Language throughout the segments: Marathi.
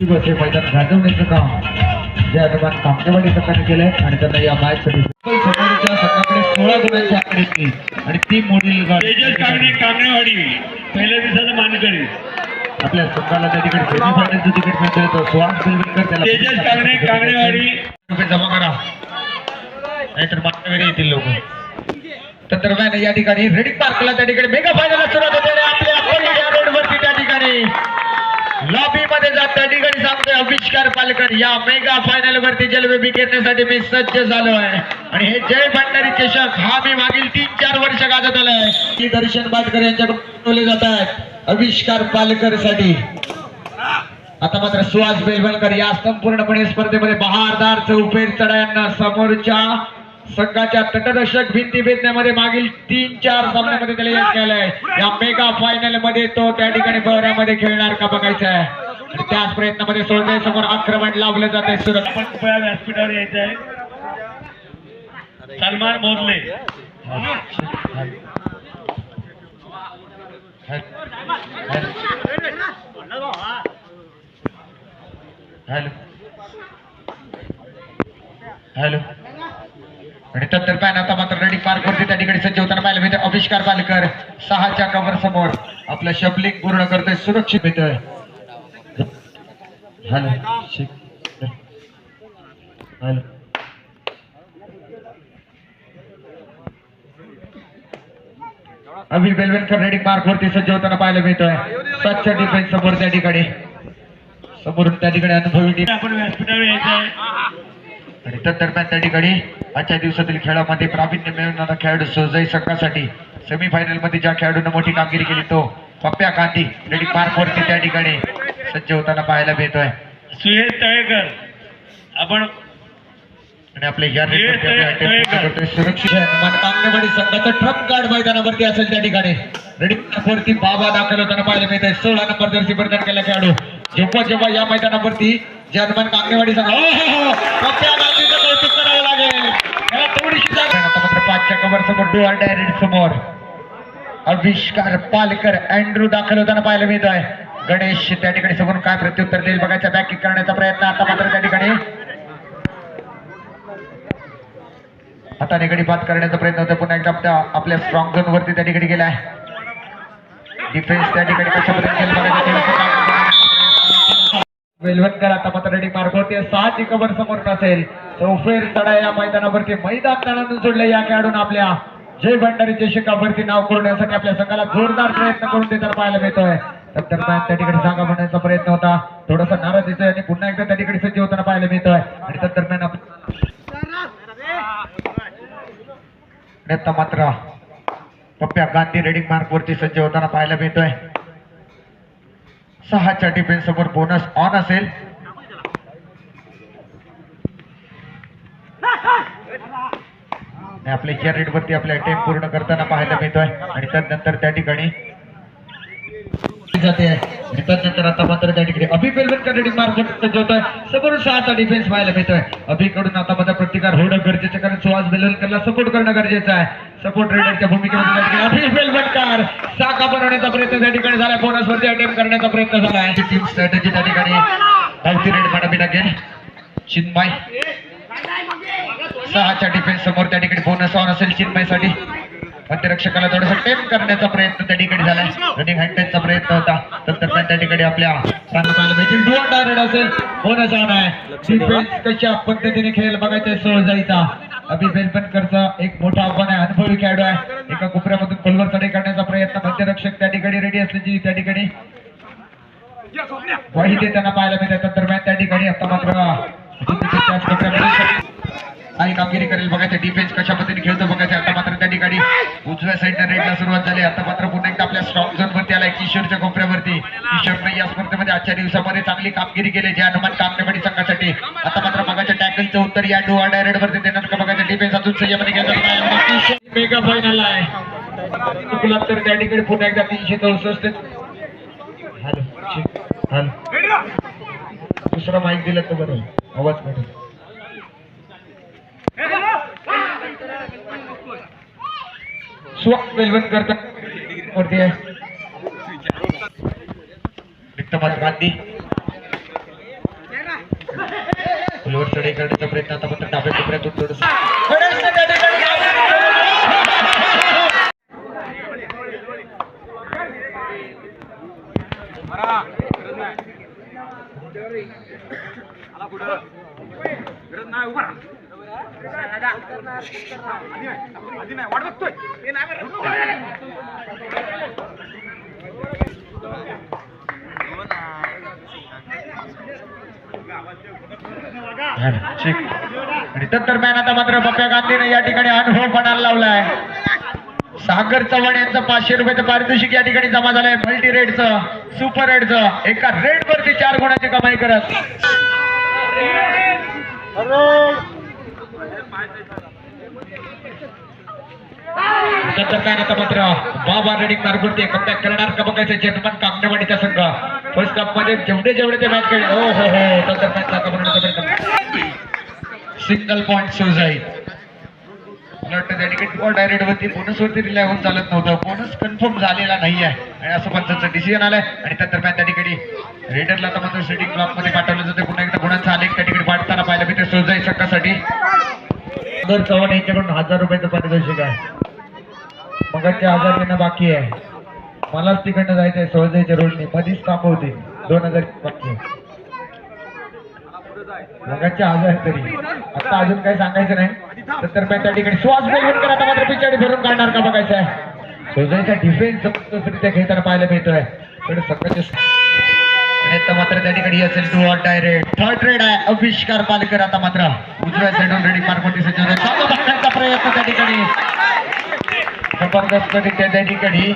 दिवस हे मैदान गाजवण्याचं काम जे अनुमान कामकेवाडी संघाने केलंय आणि त्यांना या मॅच साठी समोरच्या संघाकडे सोळा गुणांची आकडेची आणि ती मोडील तेजस कांगणे कांगणेवाडी. पहिल्या दिवसाचं मानकरी. आपल्या संघाला त्या ठिकाणी सेमीफायनलचं तिकीट मिळतोय तो सुहास बिलविलकर त्याला तेजस कांगणे कांगणेवाडी. रुपये जमा करा. नाहीतर मागच्या येतील लोक. तर दरम्यान या ठिकाणी रेडी पार्कला त्या ठिकाणी मेगा फायनल सुरुवात होते आपल्या रोडवरती त्या ठिकाणी लॉबी मध्ये जात त्या ठिकाणी सांगतोय आविष्कार पालकर या मेगा फायनल वरती जलबेबी घेण्यासाठी मी सज्ज झालो आहे. आणि हे जय भंडारी चषक हा मी मागील तीन चार वर्ष गाजत आलोय. की दर्शन बाटकर यांच्याकडून जात आहेत आविष्कार पालकरसाठी आता मात्र सुहास बेलवलकर या संपूर्णपणे स्पर्धेमध्ये बहारदार चौफेर चढायांना समोरच्या संघाच्या तटरक्षक भिंती भेदण्यामध्ये मागील तीन चार सामन्यामध्ये त्याला यश केलंय या मेगा फायनलमध्ये तो त्या ठिकाणी बहऱ्यामध्ये खेळणार का बघायचा आहे. आणि त्याच प्रयत्नामध्ये सोडले समोर आक्रमण लावलं जात आहे सुरत. आपण कृपया व्यासपीठावर यायचं आहे. सलमान मोदले हॅलो. हॅलो. आणि तत्दरम्यान आता मात्र रेडी पार्क वरती त्या ठिकाणी सज्ज होताना पाहायला मिळतं आविष्कार पालकर सहाच्या कवर समोर. आपलं शबलिंग पूर्ण करतोय सुरक्षित मिळतोय. अमित शिक- बेलवेलकर रेडी पार्क वरती सज्ज होताना पाहायला मिळतोय. स्वच्छ डिफेन्स समोर त्या ठिकाणी. समोरून त्या ठिकाणी अनुभवी आपण व्यासपीठावर यायचं तदरम्यान त्या ठिकाणी. आजच्या दिवसातील खेळामध्ये प्रावीण्य मिळवणारा खेळाडू सोजई संघासाठी सेमीफायनलमध्ये ज्या खेळाडूने मोठी कामगिरी केली तो पप्प्या गांधी रेडी पार्क वरती त्या ठिकाणी सज्ज होताना पाहायला मिळतोय. सुहेल तळेकर. आपण आणि आपले. सुरक्षित कांगणेवाडी संघाचं ट्रम्प कार्ड मैदानावरती असेल त्या ठिकाणी. रेडी वरती बाबा दाखल होताना पाहायला मिळत आहे सोळा नंबर जर्सी परिधान केला खेळाडू. जेव्हा जेव्हा या मैदानावरती जे हनुमान कांगणेवाडी संघ कौतुक करावं लागेल. याला थोडीशी पाचच्या कव्हर समोर डोळा डायरेक्ट समोर. आविष्कार पालकर अँड्रू दाखल होताना पाहायला मिळत आहे गणेश त्या ठिकाणी समोर काय प्रत्युत्तर देईल बघायचा बॅक किक करण्याचा प्रयत्न आता मात्र त्या ठिकाणी. आता निगडी बात करण्याचा प्रयत्न होता पुन्हा एकदा आपल्या आपल्या स्ट्रॉंग झोन वरती त्या ठिकाणी गेलाय. डिफेन्स त्या ठिकाणी कशा पद्धतीने वेलवणकर आता मात्र रेडी मार्क होते सहाची कबर समोर नसेल. चौफेर चढा या मैदानावरती. मैदान तणातून सोडले या खेळाडून आपल्या. जय भंडारीच्या शिकावरती नाव करून आपल्या संघाला जोरदार प्रयत्न करून देताना पाहायला मिळतोय. दरम्यान त्या ठिकाणी जागा म्हणण्याचा प्रयत्न होता. थोडासा नाराज दिसतोय आणि पुन्हा एकदा त्या ठिकाणी सज्ज होताना पाहायला मिळतोय. आणि त्या दरम्यान आपण आता मात्र पप्प्या गांधी रेडिंग मार्क वरती सज्ज होताना पाहायला मिळतोय. सहाच्या डिफेन्स समोर बोनस ऑन असेल. आणि आपल्या या वरती आपल्या अटेम्प पूर्ण करताना पाहायला मिळतोय. आणि त्यानंतर त्या ठिकाणी जाते. नंतर आता मात्र त्या ठिकाणी अभि बेलवनकर रेडिंग मार्ग होत आहे समोरून सहाचा डिफेन्स व्हायला मिळतोय. अभिकडून आता मात्र प्रतिकार होणं गरजेचं कारण सुहास बेलवनकरला सपोर्ट करणं गरजेचं आहे. सपोर्ट रेडरच्या भूमिकेमध्ये अभि बेलवनकर साखा बनवण्याचा प्रयत्न त्या ठिकाणी झाला बोनस वरती अटेम्प करण्याचा प्रयत्न झाला आहे टीम स्ट्रॅटेजी त्या ठिकाणी. धावती रेड मानवी लागेल चिन्मय. सहाच्या डिफेन्स समोर त्या ठिकाणी बोनस ऑन असेल चिन्मयसाठी. मध्यरक्षकाला थोडासा टेप करण्याचा प्रयत्न त्या ठिकाणी झालाय. रनिंग हँडचा प्रयत्न होता. तर त्या ठिकाणी आपल्या सांगताला देखील दोन डायरेक्ट असेल. बोनस ऑन आहे. डिफेन्स कशा पद्धतीने खेळ बघायचा सोळ जायचा. अभि बेलपणकरचा एक मोठा आव्हान आहे अनुभवी खेळाडू आहे. एका कोपऱ्यामधून खोलवर चढाई करण्याचा प्रयत्न मध्यरक्षक त्या ठिकाणी रेडी असल्याची त्या ठिकाणी ग्वाही देताना पाहायला मिळतात दरम्यान त्या ठिकाणी आता मात्र त्याच कामगिरी करेल. बघायचं डिफेन्स कशा पद्धतीने खेळतो बघायचं आता मात्र त्या ठिकाणी उजव्या साईडला रेडला सुरुवात झाली. आता मात्र पुन्हा एकदा आपल्या स्ट्रॉंग झोन वरती आलाय किशोरच्या कोपऱ्यावरती. किशोरने या स्पर्धेमध्ये आजच्या दिवसामध्ये चांगली कामगिरी केली. जे हनुमान कामनेवाडी संघासाठी. आता मात्र बघायचं टॅकलचं उत्तर या डोआ डायरेक्ट वरती देणार का बघायचं डिफेन्स अजून संयमाने घेतात मेगा फायनल आहे. तुला तर त्या ठिकाणी पुन्हा एकदा तीनशे चौसष्ट. दुसरा माईक दिला तर बरं आवाज करेल स्वाग वेलवन करता वरती आहे रिक्तमत गांधी फुलवर चढाई करण्याचा प्रयत्न आता मात्र डाव्या कोपऱ्यातून थोडंसं गणेशने त्या ठिकाणी ठीक. आणि आता मात्र पप्प्या गांधीने या ठिकाणी अनुभव पणाला लावलाय सागर चव्हाण यांचं पाचशे रुपयाचं पारितोषिक या ठिकाणी जमा झालंय मल्टी रेडचं सुपर रेडचं एका रेड वरती चार गुणाची कमाई करत तत्दरम्यान आता मात्र बाबा रेडिंग मार्गवरती कमबॅक करणार का बघायचं चेतमन कामनेवाडीचा संघ. फर्स्ट कपमध्ये जेवढे जेवढे ते मॅच खेळले. हो हो हो. तत्दरम्यान कामनेवाडीचा सिंगल पॉइंट सुजाई मला वाटतं त्या ठिकाणी डायरेक्ट वरती बोनस वरती रिलाय होऊन चालत नव्हतं. बोनस कन्फर्म झालेला नाही आहे. आणि असं पंचांचं डिसिजन आलंय. आणि त्या मॅच त्या ठिकाणी रेडरला आता मात्र सेटिंग ब्लॉकमध्ये पाठवलं जातं. पुन्हा एकदा गुणांचा आलेख त्या ठिकाणी वाटताना पाहिलं मी ते सुजाई संघासाठी. दर चव्हाण यांच्याकडून हजार रुपयाचं पारितोषिक आहे. मगाचे हजार येणं बाकी आहे. मलाच तिकडनं जायचंय सहजाईच्या रोडने. मधीच थांबवते दोन हजार बाकी मगाचे हजार तरी. आता अजून काही सांगायचं नाही. सत्तर मी त्या ठिकाणी श्वास बोलवून करा. मात्र पिछाडी भरून काढणार का बघायचं आहे. सोजायचा डिफेन्स जबरदस्तरित्या खेळताना पाहायला मिळतोय. पण सकाळचे आणि आता मात्र त्या ठिकाणी असेल two or direct third raid आहे. अविष्कार पालकर आता मात्र उजव्या साईडून रेडी मार्कोटी सज्ज होते. चालू धरण्याचा प्रयत्न त्या ठिकाणी. जबरदस्तरित्या त्या ठिकाणी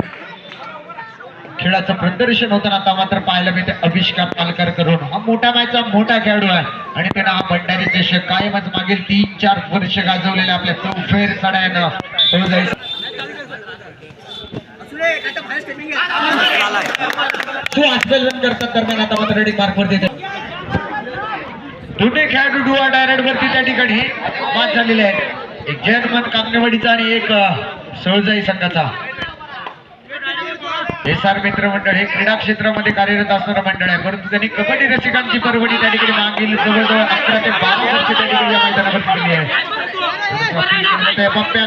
खेळाचं प्रदर्शन होताना आता मात्र पाहायला मिळते अविष्कार पालकर करून. हा मोठा मॅचचा मोठा खेळाडू आहे. आणि त्यानं हा भंडारी देश कायमच मागील तीन चार वर्ष गाजवलेल्या आपल्या चौफेर सड्यानं. तो आजकाल करतात दरम्यान आता मात्र रेडी मार्क दोन्ही खेळाडू डुआ डायरेक्ट वरती त्या ठिकाणी बाद झालेले आहेत. एक जर्मन कामनेवाडीचा आणि एक सळजाई संघाचा. एस आर मित्र मंडळ हे क्रीडा क्षेत्रामध्ये कार्यरत असणारं मंडळ आहे. परंतु त्यांनी कबड्डी रसिकांची परवडी त्या ठिकाणी मागील जवळजवळ अकरा ते बारा वर्ष त्या ठिकाणी या मैदानावर दिली आहे.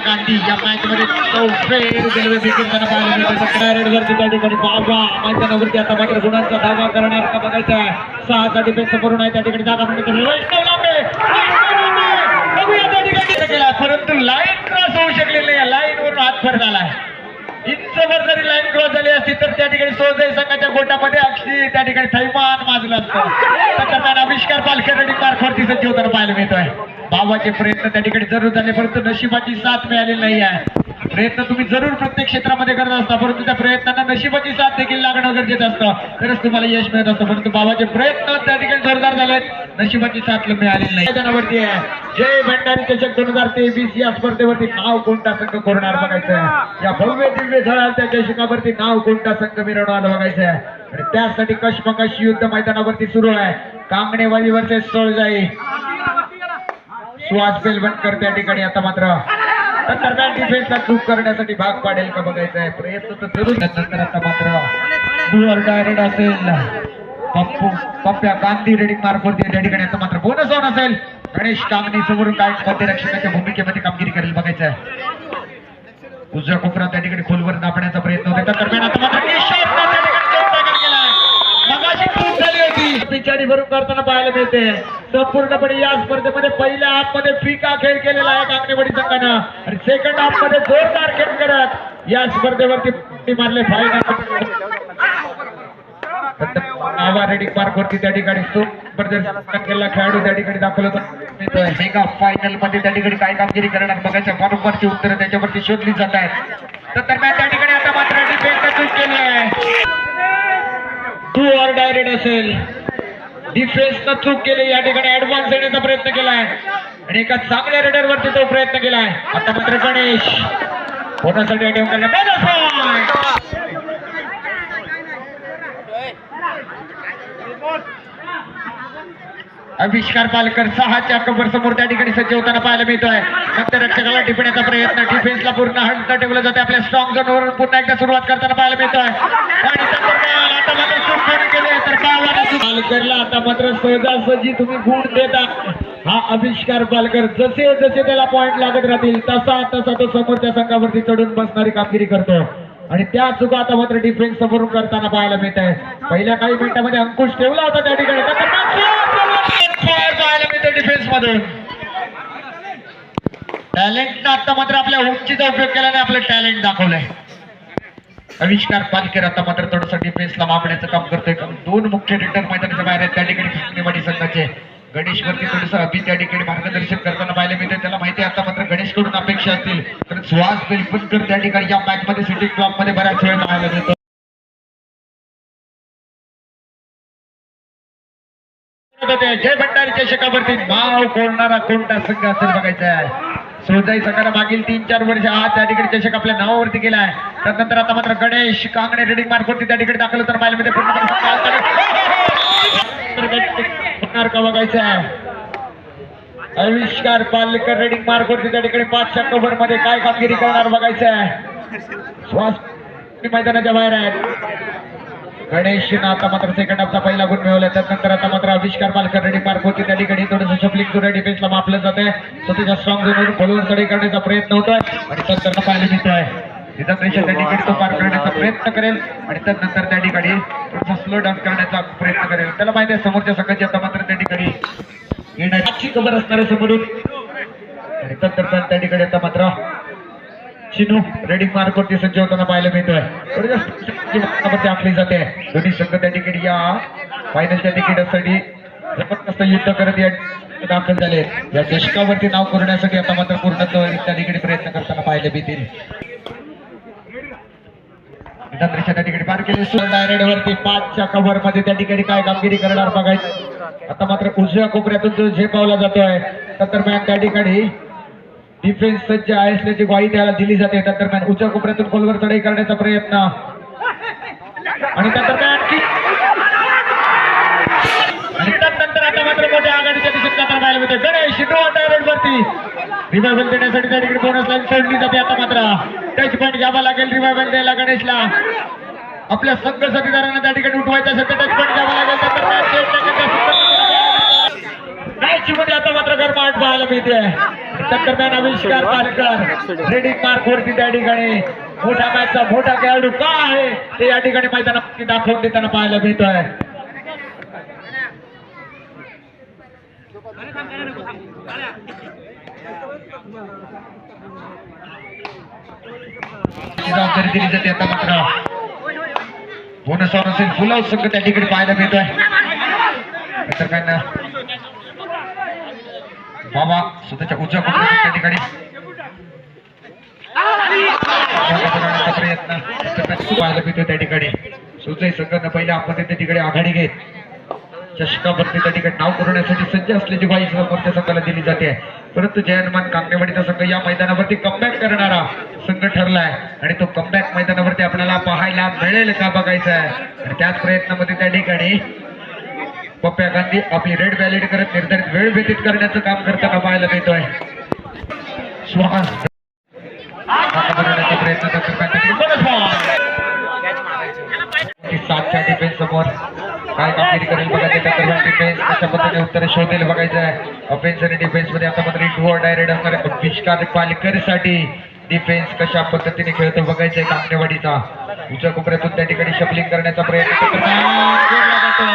गांधी या मॅच मध्ये रेल्वे पाहायला त्या ठिकाणी बाबा मैदानावरती आता मात्र गुणांचा धावा करणार का बघायचा आहे. सहाचा डिफेन्स करून आहे. त्या ठिकाणी जागा मिळते. परंतु लाईन क्रॉस होऊ शकलेली नाही. लाईन वरून हात फर आहे. इंचभर जरी लाईन क्रॉस झाली असती तर त्या ठिकाणी सोजय संघाच्या गोटामध्ये अक्षी त्या ठिकाणी थैमान माजलं असतं. तत्दरम्यान आविष्कार पालकर आणि मार्कवरती सज्ज होताना पाहायला मिळतोय. बाबाचे प्रयत्न त्या ठिकाणी जरूर झाले परंतु नशिबाची साथ मिळाली नाही आहे. प्रयत्न तुम्ही जरूर प्रत्येक क्षेत्रामध्ये करत असता परंतु त्या प्रयत्नांना नशिबाची साथ देखील लागणं गरजेचं असतं. तरच तुम्हाला यश मिळत असतं परंतु बाबाचे प्रयत्न त्या ठिकाणी जोरदार झालेत. नशिबाची साथ मिळालेली नाही. मैदानावरती आहे. जय भंडारी चषक दोन हजार तेवीस या स्पर्धेवरती नाव कोणता संघ कोरणार बघायचं आहे या भव्य दिव्य झळाच्या चषकावरती नाव कोणता संघ मिरवणार बघायचं आहे आणि त्यासाठी कशमकश युद्ध मैदानावरती सुरू आहे. कांगणेवाडीवरचे स्थळ जाई सुहास बेलवणकर त्या ठिकाणी आता मात्र दरम्यान डिफेन्सला चूक करण्यासाठी भाग पाडेल का बघायचा आहे प्रयत्न तर जरूर नंतर आता मात्र डायरेक्ट असेल. पप्पू पप्प्या गांधी रेडिंग मार्फत त्या ठिकाणी. आता मात्र बोनस ऑन असेल. गणेश कांगणी समोरून काय मध्यरक्षकाच्या भूमिकेमध्ये कामगिरी करेल बघायचं आहे उजव्या कोपरा त्या ठिकाणी खोलवर नापण्याचा प्रयत्न होता दरम्यान आता मात्र निशांतनं त्या ठिकाणी चौक टाकत गेलाय. मगाशी चूक झाली होती पिछाडी भरून करताना पाहायला मिळते. संपूर्णपणे या स्पर्धेमध्ये पहिल्या हाफमध्ये फिका खेळ केलेला आहे कांगणेवाडी संघानं. आणि सेकंड हाफमध्ये जोरदार खेळ करत या स्पर्धेवरती पट्टी मारले फायनल. रेडी पार्क वरती त्या ठिकाणी प्रदर्शन केलेला खेळाडू त्या ठिकाणी दाखवला मिळतोय मेगा फायनलमध्ये त्या ठिकाणी काय कामगिरी करणार बघायच्या बरोबरची उत्तरं त्याच्यावरती शोधली जात आहेत. तर दरम्यान त्या ठिकाणी आता मात्र डिफेन्स केली आहे. टू ऑर डायरेक्ट असेल. डिफेन्सनं चूक केली. या ठिकाणी ऍडव्हान्स देण्याचा प्रयत्न केलाय. आणि एका चांगल्या रेडरवरती तो प्रयत्न केलाय. आता मात्र गणेश होण्यासाठी अटेम्प्ट केला bonus point! आविष्कार पालकर सहाच्या कबर समोर त्या ठिकाणी सज्ज होताना पाहायला मिळतोय. नंतर रक्षकाला टिपण्याचा प्रयत्न डिफेन्सला पूर्ण हल्ट ठेवलं जाते आपल्या स्ट्रॉंग झोनवरून पुन्हा एकदा सुरुवात करताना पाहायला मिळतोय. आहे तर पालकरला आता मात्र सहजासहजी तुम्ही गुण देता. हा आविष्कार पालकर जसे जसे त्याला पॉइंट लागत राहतील तसा तसा तो समोरच्या संघावरती चढून बसणारी कामगिरी करतो आणि त्या चुका आता मात्र डिफेन्स समोरून करताना पाहायला मिळत आहे पहिल्या काही मिनिटांमध्ये अंकुश ठेवला होता त्या ठिकाणी. पाहायला मिळते डिफेन्स मधून. टॅलेंट आता मात्र आपल्या उंचीचा उपयोग केल्याने आपलं टॅलेंट दाखवलंय. आविष्कार पालकर आता मात्र थोडंसं डिफेन्सला मापण्याचं काम करतोय. कारण दोन मुख्य रिटर्न मैदानाच्या बाहेर आहेत. त्या ठिकाणी कृष्णेवाडी संघाचे गणेश वरती थोडंसं अभि त्या ठिकाणी मार्गदर्शन करताना पाहायला मिळते त्याला माहिती आहे आता मात्र गणेशकडून अपेक्षा असतील. कारण सुहास बेलपणकर त्या ठिकाणी या मॅच मध्ये सिटी क्लबमध्ये बऱ्याच वेळ पाहायला मिळतो. जय भंडारी चषकावरती नाव कोणणारा कोणता संघ असेल बघायचा आहे. सोजाई संघाला मागील तीन चार वर्ष हा त्या ठिकाणी चषक आपल्या नावावरती गेला आहे. त्यानंतर आता मात्र गणेश कांगणे रेडिंग मार्फत त्या ठिकाणी दाखल तर पाहायला का बघायचं आहे. आविष्कार पालकर रेडिंग मार्फत त्या ठिकाणी पाचशे ऑक्टोबरमध्ये काय कामगिरी करणार बघायचं आहे. मैदानाच्या बाहेर आहेत गणेश आता मात्र सेकंड हाफचा पहिला गुण मिळवला. त्यानंतर आता मात्र आविष्कार पालकर रेडी मार्क होती त्या ठिकाणी थोडंसं शपलिंग सुरू डिफेन्सला मापलं जात आहे स्वतःच्या स्ट्रॉंग झोनवरून खोलवर चढी करण्याचा प्रयत्न होतोय. आणि त्यानंतर पाहायला मिळतोय. आहे रेषा त्या ठिकाणी तो पार करण्याचा प्रयत्न करेल. आणि त्यानंतर त्या ठिकाणी थोडासा स्लो डाऊन करण्याचा प्रयत्न करेल. त्याला माहिती आहे समोरच्या संघाची आता मात्र त्या ठिकाणी येण्याची खबर असणार आहे समोरून. आणि त्या ठिकाणी आता मात्र चिनू रेडिंग मार्क वरती सज्ज होताना पाहायला मिळतोय. आखली जाते. दोन्ही संघ त्या तिकीट या. फायनलच्या तिकीटासाठी जबरदस्त युद्ध करत या दाखल झाले. या दशकावरती नाव करण्यासाठी आता मात्र पूर्ण त्या ठिकाणी प्रयत्न करताना पाहायला मिळतील. त्या ठिकाणी पार केले डायरेक्ट वरती पाचच्या कव्हरमध्ये त्या ठिकाणी काय कामगिरी करणार बघायचं. आता मात्र उजव्या कोपऱ्यातून जो झेपावला जातोय त्या दरम्यान त्या ठिकाणी डिफेन्स सज्ज आहे असल्याची ग्वाही त्याला दिली जाते त्या दरम्यान उच्च कोपऱ्यातून खोलवर चढाई करण्याचा प्रयत्न. आणि त्या दरम्यान आणि त्यानंतर आता मात्र मोठ्या आघाडीच्या दिशेत जाताना पाहायला मिळते गणेश रिवायवल देण्यासाठी त्या ठिकाणी बोनस लाईन सोडली जाते आता मात्र. टच पॉईंट घ्यावा लागेल रिवायवल द्यायला गणेशला. आपल्या संघ साथीदारांना त्या ठिकाणी उठवायचं असेल तर टच पॉईंट घ्यावा लागेल. त्या मॅच मध्ये आता मात्र गरमाट पाहायला मिळते. त्या आविष्कार पालकर रेडिंग मार्क वरती त्या ठिकाणी. मोठा मॅचचा मोठा खेळाडू का आहे? ते या ठिकाणी मैदानात दाखवून देताना पाहायला मिळत आहे जबाबदारी दिली जाते आता मात्र बोनस ऑन असेल फुल हाऊस संघ त्या ठिकाणी पाहायला मिळतोय तर काय ना? बाबा स्वतःच्या उजव्या त्या ठिकाणी. प्रयत्न पाहायला मिळतो त्या ठिकाणी. सुजय संघानं पहिल्या आपण त्या ठिकाणी आघाडी घेत. चषकावरती त्या ठिकाणी नाव करण्यासाठी सज्ज असल्याची बाई समोरच्या संघाला दिली जाते. परंतु जयनमान कांगणेवाडीचा संघ या मैदानावरती कमबॅक करणारा संघ ठरलाय. आणि तो कमबॅक मैदानावरती आपल्याला पाहायला मिळेल का बघायचा आहे आणि त्याच प्रयत्नामध्ये त्या ठिकाणी पप्प्या गांधी आपली रेड व्हॅलिड करत निर्धारित वेळ व्यतीत करण्याचं काम करताना पाहायला मिळतोय. श्वास प्रयत्न करतो सातच्या डिफेन्स समोर काय कामगिरी करेल बघा त्याच्या डिफेन्स कशा पद्धतीने उत्तर शोधेल बघायचं आहे. ऑफेन्स आणि डिफेन्समध्ये आता मात्र टू डायरेक्ट असणार आविष्कार पालकरसाठी डिफेन्स कशा पद्धतीने खेळतो बघायचंय कामनेवाडीचा उच्या कोपऱ्यातून त्या ठिकाणी शफलिंग करण्याचा प्रयत्न करतो. जोडला जातो.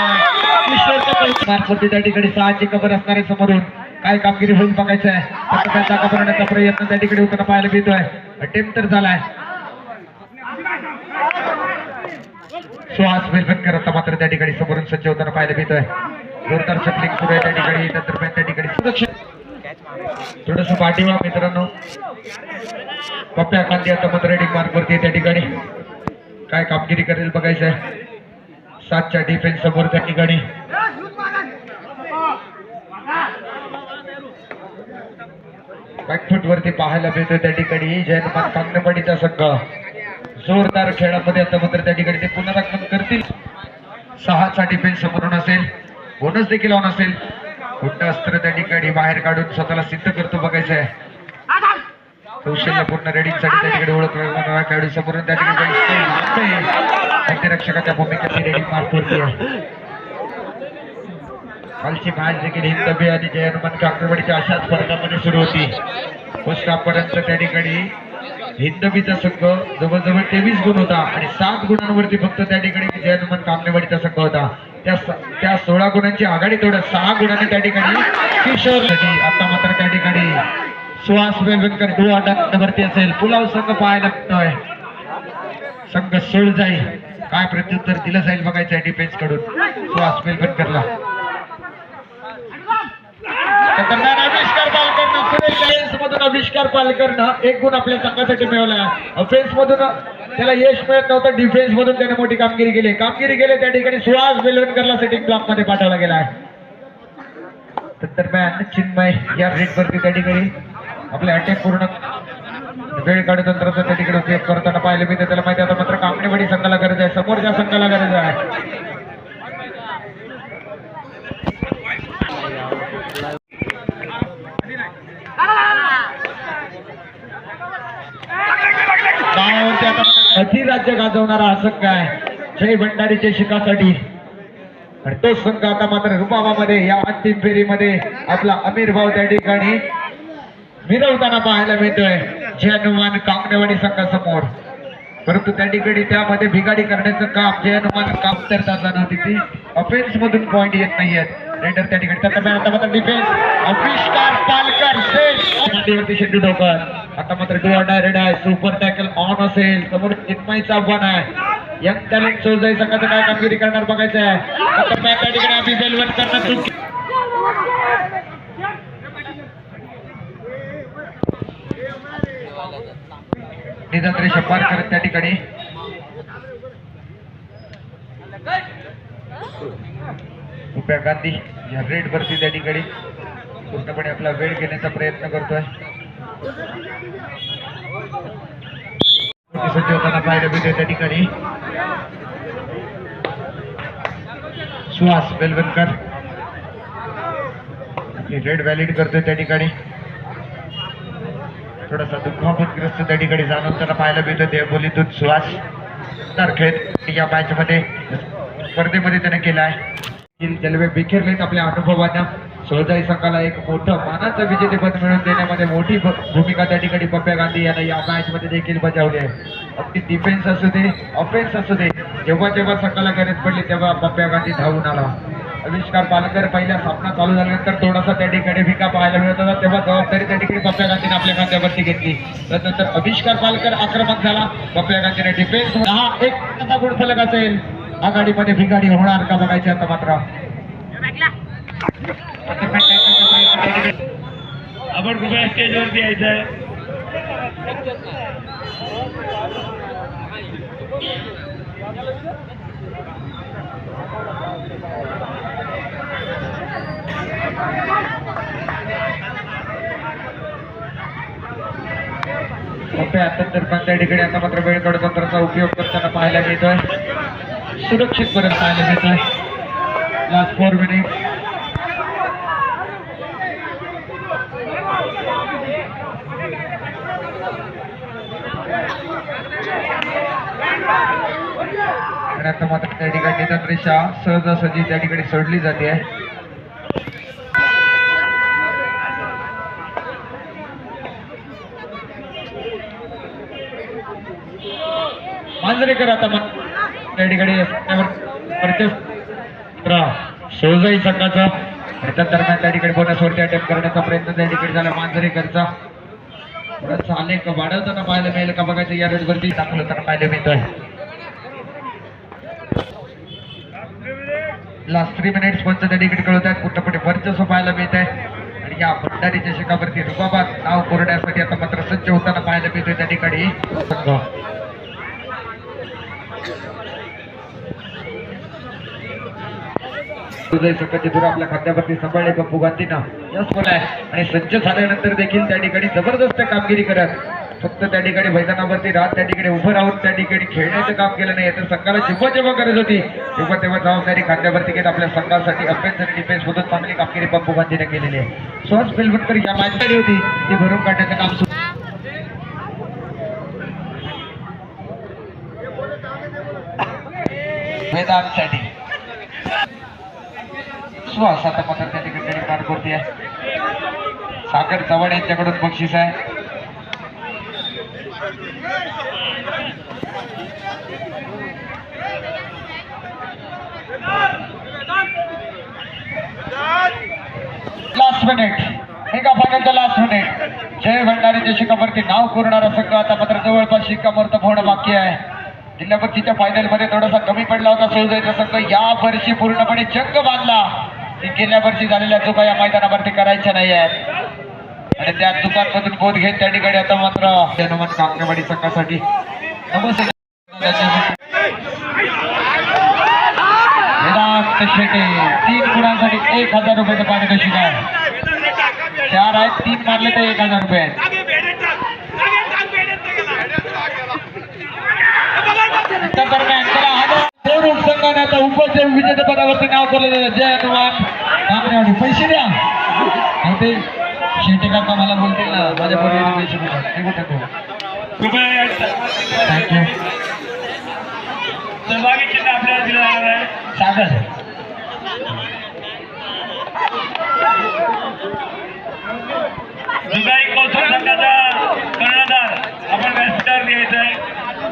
किशोरच्या पहिल्या मार्फत त्या ठिकाणी सहाची कबर असणारे समोरून काय कामगिरी होईल बघायचं आहे आता त्या प्रयत्न त्या ठिकाणी होताना पाहायला मिळतोय. अटेम्प्ट तर झालाय. सुहास वेलवणकर करत मात्र त्या ठिकाणी समोरून सज्ज होताना पाहायला मिळतोय. जोरदार शटलिंग सुरू आहे त्या ठिकाणी. त्या त्या ठिकाणी सुरक्षित थोडस पाठीवा मित्रांनो. पप्प्या कांदी आता मात्र रेडिंग मार्क वरती त्या ठिकाणी. काय कामगिरी करेल बघायचं आहे सातच्या डिफेन्स समोर त्या ठिकाणी. बॅकफुट वरती पाहायला मिळतोय त्या ठिकाणी. जयनमान कांगणेवाडीचा संघ. जोरदार खेळामध्ये आता मात्र त्या ठिकाणी ते पुनरागमन करतील. सहाचा डिफेन्स समोरून असेल बोनस देखील ऑन असेल. कुठं अस्त्र त्या ठिकाणी बाहेर काढून स्वतःला सिद्ध करतो बघायचं आहे कौशल्य पूर्ण रेडिंगसाठी त्या ठिकाणी ओळख खेळाडू समोरून त्या ठिकाणी रक्षकाच्या भूमिकेची रेडिंग मार्क करते कालची मॅच देखील हिंदबी आणि जय हनुमान काकडेवाडीच्या अशाच स्पर्धामध्ये सुरू होती. पोस्टापर्यंत त्या ठिकाणी हिंदबीचा संघ जवळजवळ तेवीस गुण होता आणि सात गुणांवरती फक्त त्या ठिकाणी जय हनुमान कामनेवाडीचा संघ होता. त्या त्या सोळा गुणांची आघाडी तेवढ्या सहा गुणांनी त्या ठिकाणी किशोर आता मात्र त्या ठिकाणी सुहास वेलवेलकर डो वरती असेल. पुलाव संघ पाहायला मिळतोय. संघ सोड जाईल. काय प्रत्युत्तर दिलं जाईल बघायचं आहे डिफेन्सकडून. सुहास वेलवेलकरला आविष्कार पालकरनं सुरेश मधून आविष्कार पालकरनं एक गुण आपल्या संघासाठी मिळवला ऑफेन्स मधून त्याला यश मिळत नव्हतं डिफेन्स मधून त्याने मोठी कामगिरी केली. कामगिरी केली त्या ठिकाणी सुहास बेलवणकरला सेटिंग ब्लॉकमध्ये पाठवला गेला आहे. तर दरम्यान चिन्मय या रेट वरती त्या ठिकाणी आपले अटॅक पूर्ण वेळ काढून तंत्राचा त्या ठिकाणी उपयोग करताना पाहिले मी त्याला माहिती आता मात्र कामणेवाडी संघाला गरज आहे. समोरच्या संघाला गरज आहे. गावावरती आता अधिराज्य गाजवणारा हा संघ आहे? जय भंडारीच्या शिकासाठी. आणि तो संघ आता मात्र रुबाबामध्ये या अंतिम फेरीमध्ये आपला अमीर भाऊ त्या ठिकाणी मिरवताना पाहायला मिळतोय. जय हनुमान कामनेवाडी संघासमोर. परंतु त्या ठिकाणी त्यामध्ये भिगाडी करण्याचं काम जय हनुमान काम करता जाणार तिथे ऑफेन्स मधून पॉइंट येत नाहीयेत. रेडर त्या ठिकाणी. त्याचा बॅट आता मात्र डिफेन्स अविष्कार पालकर शेष. डोकर आता मात्र डुआ डायरेक्ट आहे. सुपर टॅकल ऑन असेल. समोर चिन्मयचं आव्हान आहे. यंग टॅलेंट सोजाई संघाचं काय कामगिरी करणार बघायचं आहे. आता बॅट त्या ठिकाणी आम्ही बेलवत करणार. चुकी निदान रेषा पार करत त्या ठिकाणी. रुपया गांधी या रेड वरती त्या ठिकाणी. पूर्णपणे आपला वेळ घेण्याचा प्रयत्न करतोय. होताना पाहायला मिळते त्या ठिकाणी सुहास बेलवनकर रेड व्हॅलिड करतोय त्या ठिकाणी. थोडासा दुःखापतग्रस्त त्या ठिकाणी त्याला पाहायला मिळतं. देवबोलीतून सुहास तारखेत या मॅच मध्ये स्पर्धेमध्ये त्याने केला आहे. जलवे बिखेरलेत आपल्या अनुभवानं. सोळजाई संघाला एक मोठं मानाचं विजेतेपद मिळवून देण्यामध्ये मोठी भूमिका त्या ठिकाणी पप्प्या गांधी यांना या मॅच मध्ये देखील बजावली आहे. अगदी डिफेन्स असू दे ऑफेन्स असू दे जेव्हा जेव्हा संघाला गरज पडली तेव्हा पप्प्या गांधी धावून आला. आविष्कार पालकर पहिला सामना चालू झाल्यानंतर थोडासा त्या ठिकाणी भिका पाहायला मिळत होता तेव्हा जबाबदारी त्या ठिकाणी पप्प्या गांधीने आपल्या खांद्यावरती घेतली. त्यानंतर आविष्कार पालकर आक्रमक झाला. पप्प्या गांधीने डिफेन्स हा एक गुणफलक असेल आघाडीमध्ये भिगाडी होणार का बघायची आता मात्र. आपण कृपया स्टेजवरती यायचं आहे तर पण त्या ठिकाणी आता मात्र वेळ कडतंत्राचा उपयोग करताना पाहायला मिळतोय. सुरक्षित पाहायला मिळतोय. लास्ट फोर मिनिट आणि मात्र त्या ठिकाणी रेषा सहजासहजी त्या ठिकाणी सोडली जाते. आहे मांजरेकर आता मग त्या ठिकाणी सोजाई संघाचा. आणि दरम्यान त्या ठिकाणी बोनसवरती अटॅक करण्याचा प्रयत्न त्या ठिकाणी झाला मांजरेकरचा. परत चाले का वाढवताना पाहायला मिळेल का बघायचं या रेडवरती दाखल होताना पाहायला मिळतोय. लास्ट थ्री मिनिट्स पंच त्या ठिकाणी कळवत आहेत पूर्णपणे वर्चस्व पाहायला मिळत आहे आणि या भंडारीच्या शिकावरती रुबाबात नाव कोरण्यासाठी आता मात्र सज्ज होताना पाहायला मिळतोय त्या ठिकाणी. संघ तुझे दूर आपल्या खात्यावरती सांभाळले पप्पू गांधींना. यश बोलाय आणि सज्ज झाल्यानंतर देखील त्या ठिकाणी जबरदस्त कामगिरी करत फक्त त्या ठिकाणी मैदानावरती राहत त्या ठिकाणी उभं राहून त्या ठिकाणी खेळण्याचं काम केलं नाही. तर संघाला जेव्हा जेव्हा गरज होती तेव्हा तेव्हा जबाबदारी खांद्यावरती घेत आपल्या संघासाठी अफेन्स आणि डिफेन्स मधून चांगली कामगिरी पप्पू गांधीने केलेली आहे. सहज बेलवणकर या मॅच होती ती भरून काढण्याचं काम सुरू. मैदानसाठी. सुहास आता मात्र त्या ठिकाणी गडी पार करते सागर चव्हाण यांच्याकडून बक्षीस आहे. लास्ट मिनिट एका फायनलचा लास्ट मिनिट जय भंडारीच्या शिकावरती नाव कोरणारा संघ आता मात्र जवळपास शिक्कामोर्तब होणं बाकी आहे. जिल्हा फायनलमध्ये फायनलमध्ये थोडासा कमी पडला होता सोयचा संघ या वर्षी पूर्णपणे जंग बांधला गेल्या वर्षी झालेल्या चुका या मैदानावरती करायच्या नाही आहेत आणि त्या चुकांमधून बोध घेत त्या ठिकाणी आता मात्र हनुमान कांकरेवाडी संघासाठी. नमस्ते शेटे तीन गुणांसाठी एक हजार रुपयाचं पाणी कशी काय चार आहेत तीन मारले तर एक हजार रुपये आहेत. दरम्यान चला हा दोन संघाने आता उपजय विजेते पदावरती नाव केलं जातं. जय हनुमान पैसे द्या. ते शेटे काका मला बोलतील ना माझ्या बरोबर पैसे द्या ते कुठे तू कृपया थँक्यू सहभागी चिन्ह आपल्याला दिलं जाणार आहे. सागर. दुगाई कौशल संघाचा कर्णधार. आपण व्यासपीठावर घ्यायचा आहे.